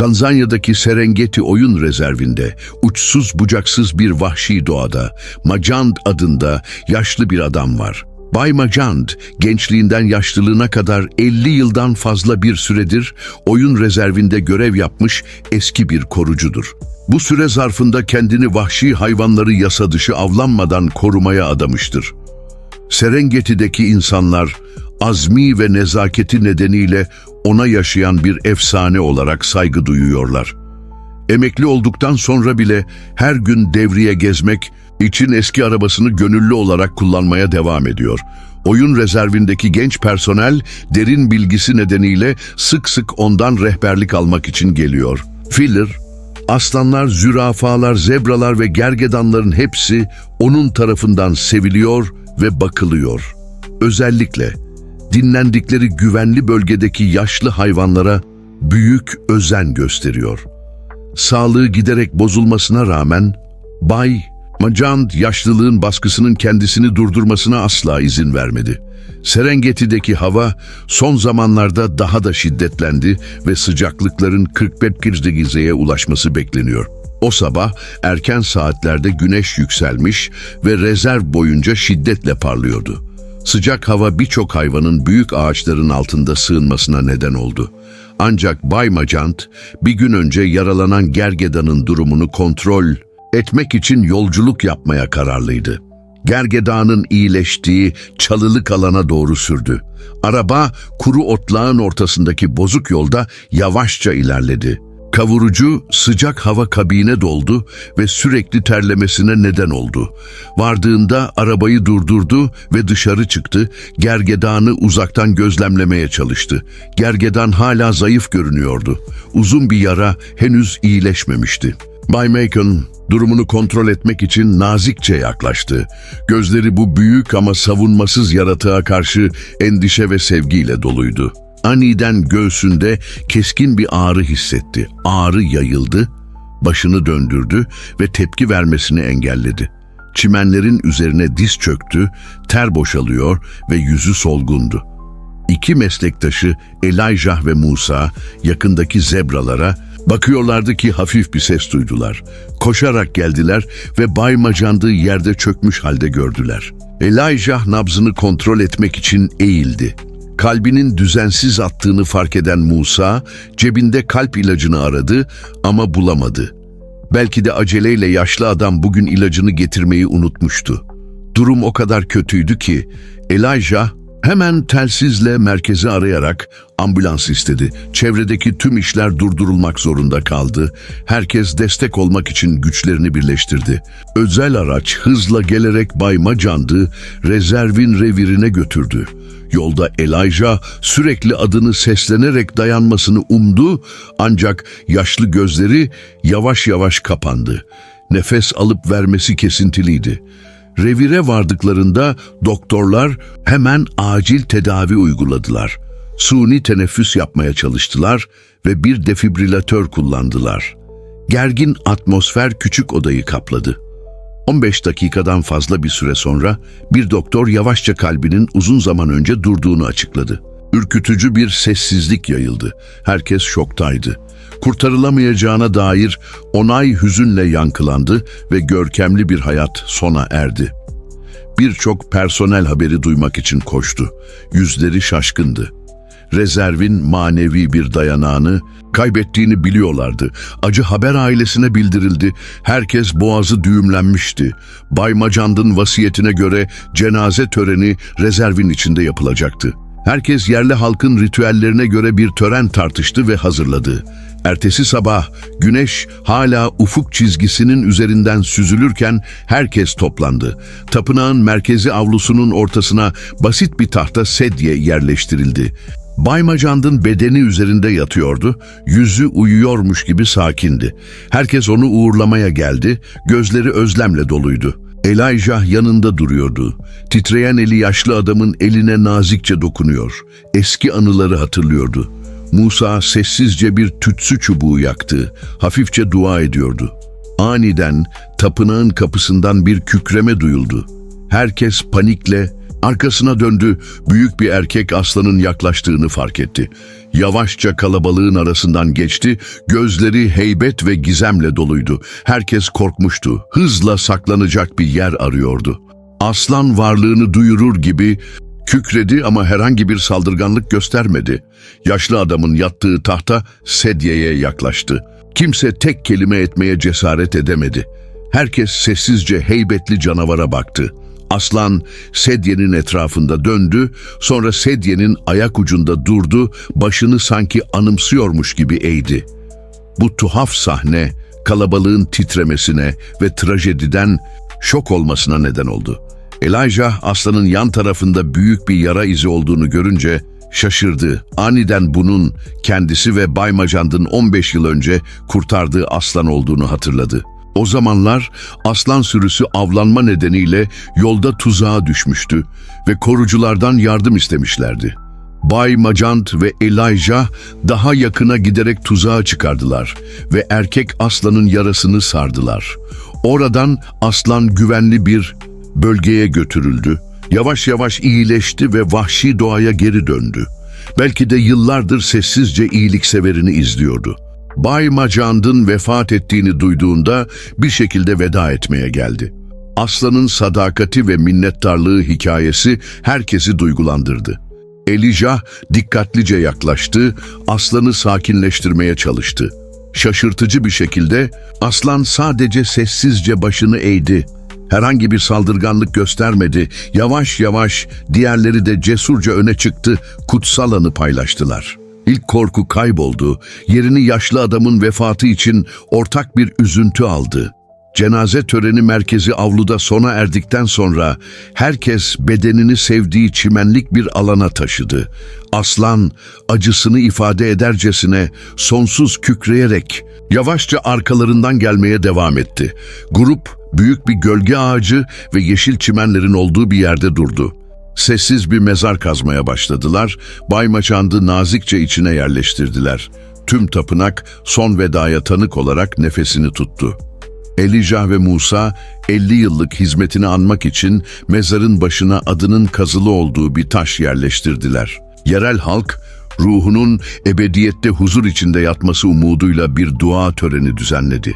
Tanzanya'daki Serengeti Oyun Rezervinde, uçsuz bucaksız bir vahşi doğada, Majand adında yaşlı bir adam var. Bay Majand, gençliğinden yaşlılığına kadar 50 yıldan fazla bir süredir oyun rezervinde görev yapmış eski bir korucudur. Bu süre zarfında kendini vahşi hayvanları yasa dışı avlanmadan korumaya adamıştır. Serengeti'deki insanlar azmi ve nezaketi nedeniyle ona yaşayan bir efsane olarak saygı duyuyorlar. Emekli olduktan sonra bile her gün devriye gezmek için eski arabasını gönüllü olarak kullanmaya devam ediyor. Oyun rezervindeki genç personel derin bilgisi nedeniyle sık sık ondan rehberlik almak için geliyor. Filler, aslanlar, zürafalar, zebralar ve gergedanların hepsi onun tarafından seviliyor ve bakılıyor. Özellikle dinlendikleri güvenli bölgedeki yaşlı hayvanlara büyük özen gösteriyor. Sağlığı giderek bozulmasına rağmen Bay Majand yaşlılığın baskısının kendisini durdurmasına asla izin vermedi. Serengeti'deki hava son zamanlarda daha da şiddetlendi ve sıcaklıkların 45 derece'ye ulaşması bekleniyor. O sabah erken saatlerde güneş yükselmiş ve rezerv boyunca şiddetle parlıyordu. Sıcak hava birçok hayvanın büyük ağaçların altında sığınmasına neden oldu. Ancak Bay Majant bir gün önce yaralanan gergedanın durumunu kontrol etmek için yolculuk yapmaya kararlıydı. Gergedanın iyileştiği çalılık alana doğru sürdü. Araba kuru otlağın ortasındaki bozuk yolda yavaşça ilerledi. Kavurucu sıcak hava kabine doldu ve sürekli terlemesine neden oldu. Vardığında arabayı durdurdu ve dışarı çıktı. Gergedanı uzaktan gözlemlemeye çalıştı. Gergedan hala zayıf görünüyordu. Uzun bir yara henüz iyileşmemişti. Bay Macon durumunu kontrol etmek için nazikçe yaklaştı. Gözleri bu büyük ama savunmasız yaratığa karşı endişe ve sevgiyle doluydu. Aniden göğsünde keskin bir ağrı hissetti. Ağrı yayıldı, başını döndürdü ve tepki vermesini engelledi. Çimenlerin üzerine diz çöktü, ter boşalıyor ve yüzü solgundu. İki meslektaşı Elijah ve Musa yakındaki zebralara bakıyorlardı ki hafif bir ses duydular. Koşarak geldiler ve Bay Majand'ı yerde çökmüş halde gördüler. Elijah nabzını kontrol etmek için eğildi. Kalbinin düzensiz attığını fark eden Musa cebinde kalp ilacını aradı ama bulamadı. Belki de aceleyle yaşlı adam bugün ilacını getirmeyi unutmuştu. Durum o kadar kötüydü ki Elijah hemen telsizle merkezi arayarak ambulans istedi. Çevredeki tüm işler durdurulmak zorunda kaldı. Herkes destek olmak için güçlerini birleştirdi. Özel araç hızla gelerek Bay Macan'dı, rezervin revirine götürdü. Yolda Elijah sürekli adını seslenerek dayanmasını umdu ancak yaşlı gözleri yavaş yavaş kapandı. Nefes alıp vermesi kesintiliydi. Revire vardıklarında doktorlar hemen acil tedavi uyguladılar. Suni teneffüs yapmaya çalıştılar ve bir defibrilatör kullandılar. Gergin atmosfer küçük odayı kapladı. 15 dakikadan fazla bir süre sonra bir doktor yavaşça kalbinin uzun zaman önce durduğunu açıkladı. Ürkütücü bir sessizlik yayıldı. Herkes şoktaydı. Kurtarılamayacağına dair onay hüzünle yankılandı ve görkemli bir hayat sona erdi. Birçok personel haberi duymak için koştu. Yüzleri şaşkındı rezervin manevi bir dayanağını kaybettiğini biliyorlardı. Acı haber ailesine bildirildi. Herkes boğazı düğümlenmişti. Bay Macand'ın vasiyetine göre cenaze töreni rezervin içinde yapılacaktı. Herkes yerli halkın ritüellerine göre bir tören tartıştı ve hazırladı. Ertesi sabah güneş hala ufuk çizgisinin üzerinden süzülürken herkes toplandı. Tapınağın merkezi avlusunun ortasına basit bir tahta sedye yerleştirildi. Bay Macand'ın bedeni üzerinde yatıyordu, yüzü uyuyormuş gibi sakindi. Herkes onu uğurlamaya geldi, gözleri özlemle doluydu. Elijah yanında duruyordu. Titreyen eli yaşlı adamın eline nazikçe dokunuyor. Eski anıları hatırlıyordu. Musa sessizce bir tütsü çubuğu yaktı. Hafifçe dua ediyordu. Aniden tapınağın kapısından bir kükreme duyuldu. Herkes panikle Arkasına döndü, büyük bir erkek aslanın yaklaştığını fark etti. Yavaşça kalabalığın arasından geçti, gözleri heybet ve gizemle doluydu. Herkes korkmuştu, hızla saklanacak bir yer arıyordu. Aslan varlığını duyurur gibi kükredi ama herhangi bir saldırganlık göstermedi. Yaşlı adamın yattığı tahta sedyeye yaklaştı. Kimse tek kelime etmeye cesaret edemedi. Herkes sessizce heybetli canavara baktı. Aslan sedyenin etrafında döndü, sonra sedyenin ayak ucunda durdu, başını sanki anımsıyormuş gibi eğdi. Bu tuhaf sahne kalabalığın titremesine ve trajediden şok olmasına neden oldu. Elijah aslanın yan tarafında büyük bir yara izi olduğunu görünce şaşırdı. Aniden bunun kendisi ve Bay Majand'ın 15 yıl önce kurtardığı aslan olduğunu hatırladı. O zamanlar aslan sürüsü avlanma nedeniyle yolda tuzağa düşmüştü ve koruculardan yardım istemişlerdi. Bay Majant ve Elijah daha yakına giderek tuzağa çıkardılar ve erkek aslanın yarasını sardılar. Oradan aslan güvenli bir bölgeye götürüldü. Yavaş yavaş iyileşti ve vahşi doğaya geri döndü. Belki de yıllardır sessizce iyilikseverini izliyordu. Bay Majand'ın vefat ettiğini duyduğunda bir şekilde veda etmeye geldi. Aslanın sadakati ve minnettarlığı hikayesi herkesi duygulandırdı. Elijah dikkatlice yaklaştı, aslanı sakinleştirmeye çalıştı. Şaşırtıcı bir şekilde aslan sadece sessizce başını eğdi. Herhangi bir saldırganlık göstermedi. Yavaş yavaş diğerleri de cesurca öne çıktı, kutsal anı paylaştılar. İlk korku kayboldu, yerini yaşlı adamın vefatı için ortak bir üzüntü aldı. Cenaze töreni merkezi avluda sona erdikten sonra herkes bedenini sevdiği çimenlik bir alana taşıdı. Aslan acısını ifade edercesine sonsuz kükreyerek yavaşça arkalarından gelmeye devam etti. Grup büyük bir gölge ağacı ve yeşil çimenlerin olduğu bir yerde durdu. Sessiz bir mezar kazmaya başladılar, Bay Maçand'ı nazikçe içine yerleştirdiler. Tüm tapınak son vedaya tanık olarak nefesini tuttu. Elijah ve Musa 50 yıllık hizmetini anmak için mezarın başına adının kazılı olduğu bir taş yerleştirdiler. Yerel halk ruhunun ebediyette huzur içinde yatması umuduyla bir dua töreni düzenledi.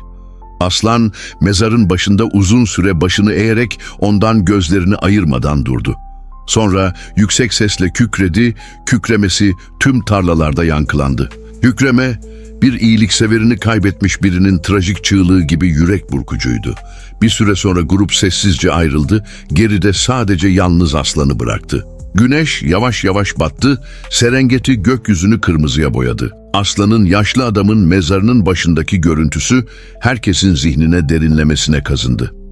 Aslan mezarın başında uzun süre başını eğerek ondan gözlerini ayırmadan durdu. Sonra yüksek sesle kükredi, kükremesi tüm tarlalarda yankılandı. Kükreme bir iyilikseverini kaybetmiş birinin trajik çığlığı gibi yürek burkucuydu. Bir süre sonra grup sessizce ayrıldı, geride sadece yalnız aslanı bıraktı. Güneş yavaş yavaş battı, Serengeti gökyüzünü kırmızıya boyadı. Aslanın yaşlı adamın mezarının başındaki görüntüsü herkesin zihnine derinlemesine kazındı.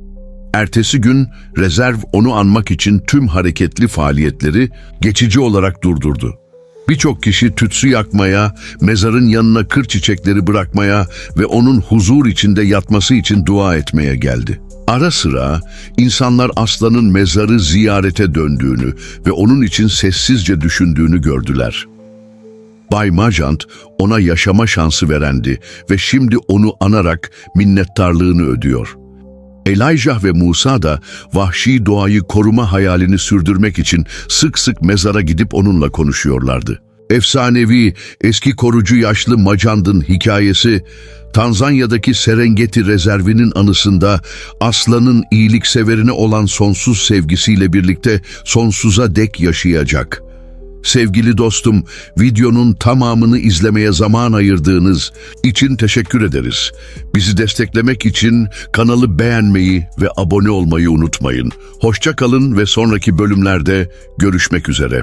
Ertesi gün rezerv onu anmak için tüm hareketli faaliyetleri geçici olarak durdurdu. Birçok kişi tütsü yakmaya, mezarın yanına kır çiçekleri bırakmaya ve onun huzur içinde yatması için dua etmeye geldi. Ara sıra insanlar aslanın mezarı ziyarete döndüğünü ve onun için sessizce düşündüğünü gördüler. Bay Majant ona yaşama şansı verendi ve şimdi onu anarak minnettarlığını ödüyor. Elijah ve Musa da vahşi doğayı koruma hayalini sürdürmek için sık sık mezara gidip onunla konuşuyorlardı. Efsanevi, eski korucu yaşlı Macand'ın hikayesi, Tanzanya'daki Serengeti rezervinin anısında aslanın iyilikseverine olan sonsuz sevgisiyle birlikte sonsuza dek yaşayacak.'' Sevgili dostum, videonun tamamını izlemeye zaman ayırdığınız için teşekkür ederiz. Bizi desteklemek için kanalı beğenmeyi ve abone olmayı unutmayın. Hoşça kalın ve sonraki bölümlerde görüşmek üzere.